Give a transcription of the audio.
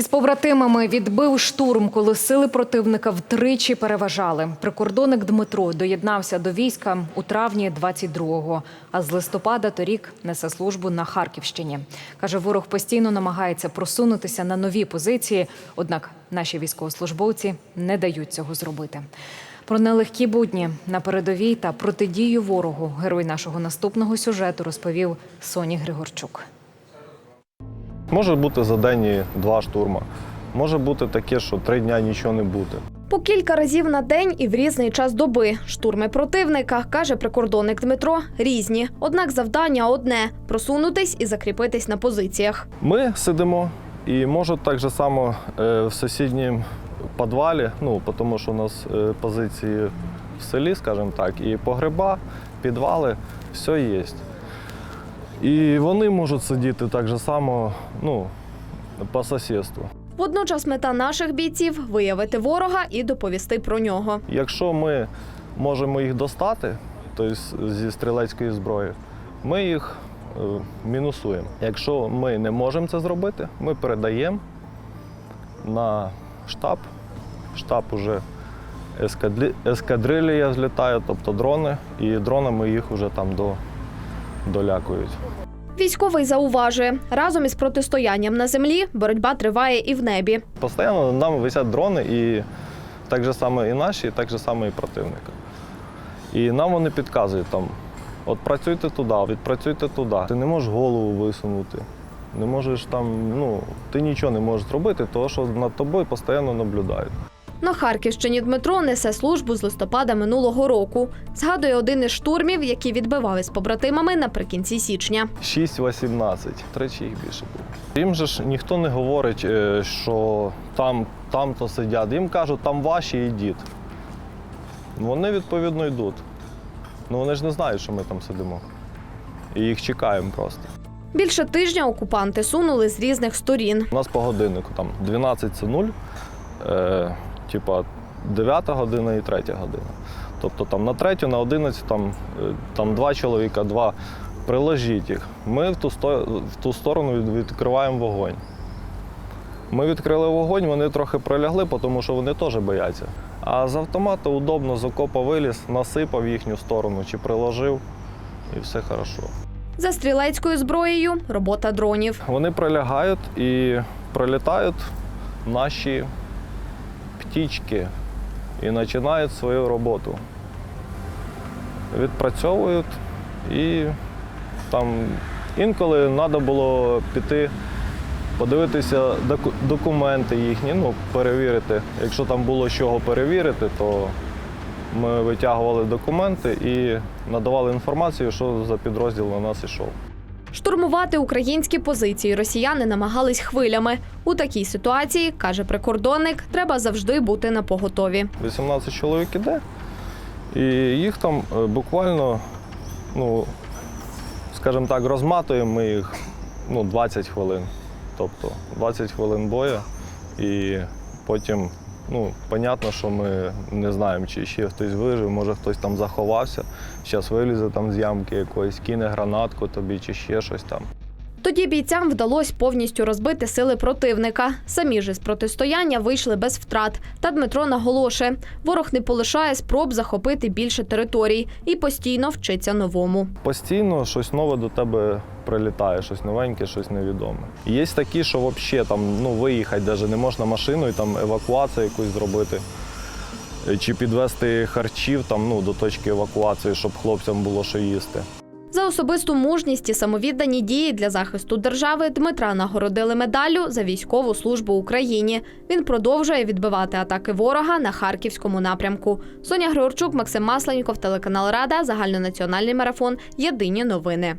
Із побратимами відбив штурм, коли сили противника втричі переважали. Прикордонник Дмитро доєднався до війська у травні 22-го, а з листопада торік несе службу на Харківщині. Каже, ворог постійно намагається просунутися на нові позиції, однак наші військовослужбовці не дають цього зробити. Про нелегкі будні на передовій та протидію ворогу герой нашого наступного сюжету розповів Соні Григорчук. Може бути за день два штурма. Може бути таке, що три дня нічого не буде. По кілька разів на день і в різний час доби. Штурми противника, каже прикордонник Дмитро, різні. Однак завдання одне просунутись і закріпитись на позиціях. Ми сидимо і може так же само е, в сусідньому підвалі, ну тому що у нас е, позиції в селі, скажімо так, і погреба, підвали, все є. І вони можуть сидіти так же само ну, по сусідству. Водночас мета наших бійців виявити ворога і доповісти про нього. Якщо ми можемо їх достати, тобто зі стрілецької зброї, ми їх е, мінусуємо. Якщо ми не можемо це зробити, ми передаємо на штаб. Штаб уже ескадрилія злітає, тобто дрони, і дронами їх вже там до... долякують. Військовий зауважує, разом із протистоянням на землі боротьба триває і в небі. Постійно над нами висять дрони, і так же само і наші, і так же само і противника. І нам вони підказують там: от працюйте туди, відпрацюйте туди. Ти не можеш голову висунути. Не можеш там, ну, ти нічого не можеш зробити, тому що над тобою постійно наблюдають. На Харківщині Дмитро несе службу з листопада минулого року. Згадує один із штурмів, які відбивали з побратимами наприкінці січня. 6-18, тричі їх більше було. Їм же ж ніхто не говорить, е, що там, там то сидять. Їм кажуть, там ваші йдіть. Вони відповідно йдуть. Ну вони ж не знають, що ми там сидимо. І їх чекаємо просто. Більше тижня окупанти сунули з різних сторін. У нас по годиннику там 12 це 0, е, типа 9 година і 3 година. Тобто там на 3, на 11 там, е, там два чоловіка, два. Приложіть їх. Ми в ту, в ту сторону від- відкриваємо вогонь. Ми відкрили вогонь, вони трохи пролягли, тому що вони теж бояться. А з автомата удобно з окопа виліз, насипав їхню сторону чи приложив, і все хорошо. За стрілецькою зброєю робота дронів. Вони пролягають і пролітають наші птічки і починають свою роботу. Відпрацьовують і там інколи треба було піти, подивитися документи їхні, ну, перевірити. Якщо там було чого перевірити, то ми витягували документи і надавали інформацію, що за підрозділ на нас ішов. Штурмувати українські позиції росіяни намагались хвилями. У такій ситуації, каже прикордонник, треба завжди бути на поготові. 18 чоловік іде, і їх там е, буквально, ну, скажімо так, розматуємо ми їх ну, 20 хвилин. Тобто 20 хвилин бою, і потім, ну, понятно, що ми не знаємо, чи ще хтось вижив, може хтось там заховався, зараз вилізе там з ямки якоїсь, кине гранатку тобі чи ще щось там. Тоді бійцям вдалося повністю розбити сили противника. Самі ж із протистояння вийшли без втрат. Та Дмитро наголошує, ворог не полишає спроб захопити більше територій і постійно вчиться новому. Постійно щось нове до тебе прилітає, щось новеньке, щось невідоме. Є такі, що взагалі там ну, виїхати навіть не можна машиною, там евакуацію якусь зробити. Е, Чи підвести харчів там, ну, до точки евакуації, щоб хлопцям було що їсти. За особисту мужність і самовіддані дії для захисту держави Дмитра нагородили медаллю за військову службу Україні. Він продовжує відбивати атаки ворога на харківському напрямку. Соня Григорчук, Максим Масленьков, телеканал Рада, загальнонаціональний марафон. Єдині новини.